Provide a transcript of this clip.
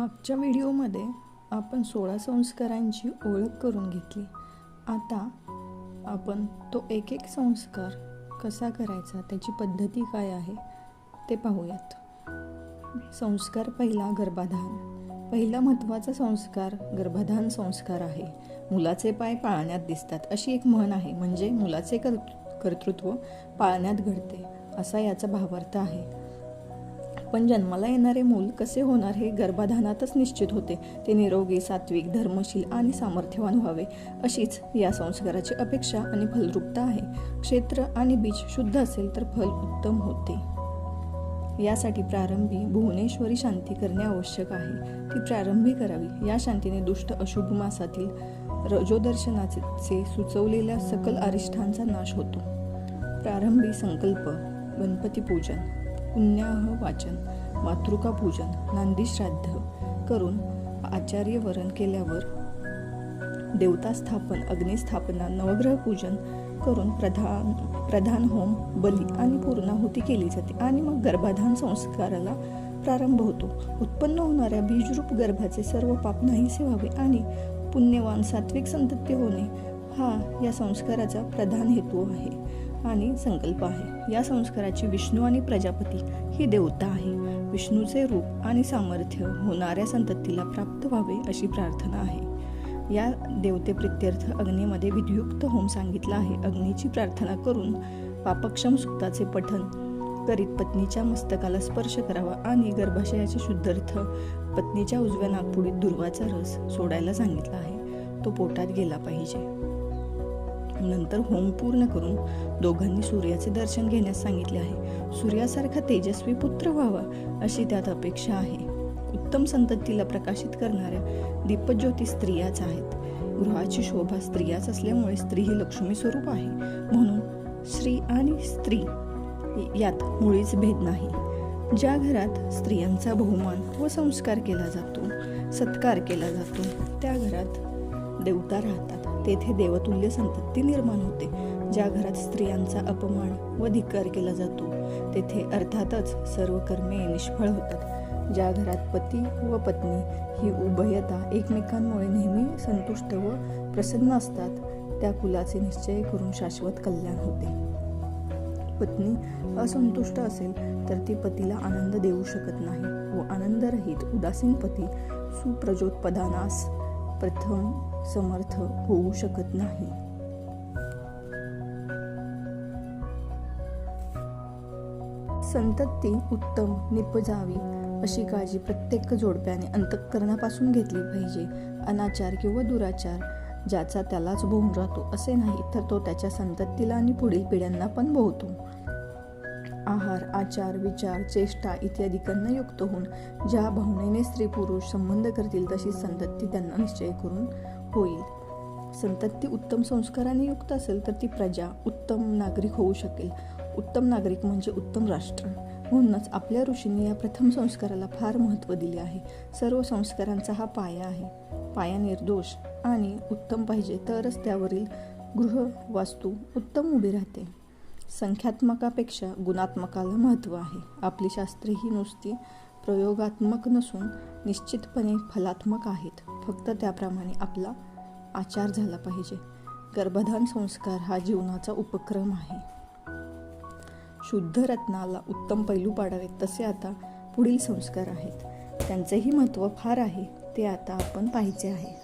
मागच्या व्हिडिओमध्ये आपण सोळा संस्कारांची ओळख करून घेतली. आता आपण तो एक एक संस्कार कसा करायचा त्याची पद्धती काय आहे ते पाहूयात. संस्कार पहिला गर्भाधान. पहिला महत्त्वाचा संस्कार गर्भाधान संस्कार आहे. मुलाचे पाय पाळण्यात दिसतात. अशी एक म्हण आहे म्हणजे मुलाचे कर्त कर्तृत्व पाळण्यात घडते असा याचा भावार्थ आहे. पण जन्माला येणारे मूल कसे होणार हे गर्भाधानातच निश्चित होते. ते निरोगी सात्विक धर्मशील आणि सामर्थ्यवान व्हावे अशीच या संस्काराची अपेक्षा आणि फलरूपता आहे. क्षेत्र आणि बीज शुद्ध असेल तर फल उत्तम होते. यासाठी प्रारंभी भुवनेश्वरी शांती करणे आवश्यक आहे. ती प्रारंभी करावी. या शांतीने दुष्ट अशुभ मासातील रजोदर्शनाचे सुचवलेल्या सकल अरिष्ठांचा नाश होतो. प्रारंभी संकल्प गणपती पूजन पुण्याह वाचन मातृका पूजन नांदी श्राद्ध करून आचार्य वरण केल्यावर देवता स्थापन अग्निस्थापना नवग्रह पूजन करून प्रधान प्रधान होम बली आणि पूर्णाहुती केली जाते आणि मग गर्भाधान संस्काराला प्रारंभ होतो. उत्पन्न होणाऱ्या बीजरूप गर्भाचे सर्व पाप नाहीसे व्हावे आणि पुण्यवान सात्विक संतत्य होणे हा या संस्काराचा प्रधान हेतू आहे आणि संकल्प आहे. या संस्काराची विष्णू आणि प्रजापती ही देवता आहे. विष्णूचे रूप आणि सामर्थ्य होणाऱ्या संततीला प्राप्त व्हावे अशी प्रार्थना आहे. या देवतेप्रित्यर्थ अग्नीमध्ये विधियुक्त होम सांगितला आहे. अग्नीची प्रार्थना करून पापक्षम सुक्ताचे पठन करीत पत्नीच्या मस्तकाला स्पर्श करावा आणि गर्भाशयाचे शुद्धार्थ पत्नीच्या उजव्या नागपुडीत दुर्वाचा रस सोडायला सांगितला आहे. तो पोटात गेला पाहिजे. नंतर होम पूर्ण करून दोघांनी सूर्याचे दर्शन घेण्यास सांगितले आहे. सूर्यासारखा तेजस्वी पुत्र व्हावा अशी त्यात अपेक्षा आहे. उत्तम संततीला प्रकाशित करणाऱ्या दीपज्योती स्त्रियाच आहेत. गृहाची शोभा स्त्रियाच असल्यामुळे स्त्री ही लक्ष्मी स्वरूप आहे. म्हणून स्त्री आणि स्त्री यात मुळीच भेद नाही. ज्या घरात स्त्रियांचा बहुमान व संस्कार केला जातो सत्कार केला जातो त्या घरात देवता राहतात. तेथे देवतुल्य संतती निर्माण होते ज्या घरात स्त्रियांचा अपमान व धिक्कार केला जातो. तेथे अर्थातच सर्व कर्मे निष्फळ होतात. ज्या घरात पती व पत्नी ही उभयता एकमेकांमुळे नेहमी संतुष्ट व प्रसन्न असतात त्या कुलाचे निश्चय करून शाश्वत कल्याण होते. पत्नी असंतुष्ट असेल तर ती पतीला आनंद देऊ शकत नाही व आनंदरहित उदासीन पती सुप्रजोत्पदानास प्रथम समर्थ होऊ शकत नाही. संतती उत्तम निपजावी अशी काळजी प्रत्येक जोडप्याने अंतःकरणापासून घेतली पाहिजे. अनाचार किंवा दुराचार ज्याचा त्यालाच भोवून राहतो असे नाही तर तो त्याच्या संततीला आणि पुढील पिढ्यांना पण भोवतो आहार आचार विचार चेष्टा इत्यादिकांना युक्त होऊन ज्या भावनेने स्त्री पुरुष संबंध करतील तशी संतती त्यांना निश्चय करून होईल. संतती उत्तम संस्काराने युक्त असेल तर ती प्रजा उत्तम नागरिक होऊ शकेल. उत्तम नागरिक म्हणजे उत्तम राष्ट्र. म्हणूनच आपल्या ऋषींनी या प्रथम संस्काराला फार महत्त्व दिले आहे. सर्व संस्कारांचा हा पाया आहे. पाया निर्दोष आणि उत्तम पाहिजे तरच त्यावरील गृह वास्तू उत्तम उभी राहते. संख्यात्मकापेक्षा गुणात्मकाला महत्त्व आहे. आपली शास्त्रे ही नुसती प्रयोगात्मक नसून निश्चितपणे फलात्मक आहेत. फक्त त्याप्रमाणे आपला आचार झाला पाहिजे. गर्भधान संस्कार हा जीवनाचा उपक्रम आहे. शुद्ध रत्नाला उत्तम पैलू पाडावेत तसे आता पुढील संस्कार आहेत. त्यांचेही महत्त्व फार आहे ते आता आपण पाहिजे आहे.